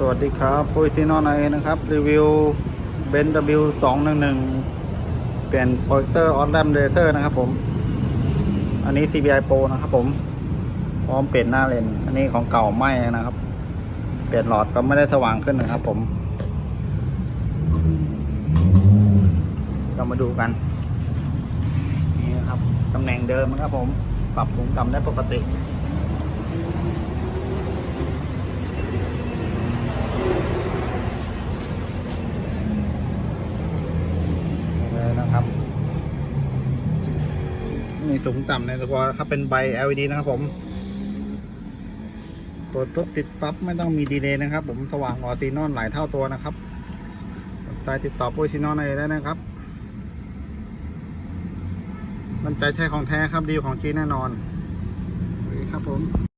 สวัสดีครับปุ้ยซีนอนไอนะครับ รีวิวเบน W สองหนึ่งหนึ่งเปลี่ยนโปรเจคเตอร์ออสแรมเดเซอร์นะครับผม อันนี้ CBI Pro นะครับผม พร้อมเปลี่ยนหน้าเลน อันนี้ของเก่าไหม้นะครับ เปลี่ยนหลอดก็ไม่ได้สว่างขึ้นนะครับผมเรามาดูกัน นี่นะครับตำแหน่งเดิมนะครับผม ปรับสูงต่ำได้ปกติ เลยนะครับ นี่ สูงต่ำในตัวถ้าเป็นใบ LED นะครับผมเปิดปุ๊บติดปั๊บไม่ต้องมีดีเลย์นะครับ ผมสว่างกว่าซีนอนหลายเท่าตัวนะครับสนใจติดต่อปุ้ยซีนอนได้นะครับมันใจใช่ของแท้ครับดีของจีนแน่นอนโอเคครับผม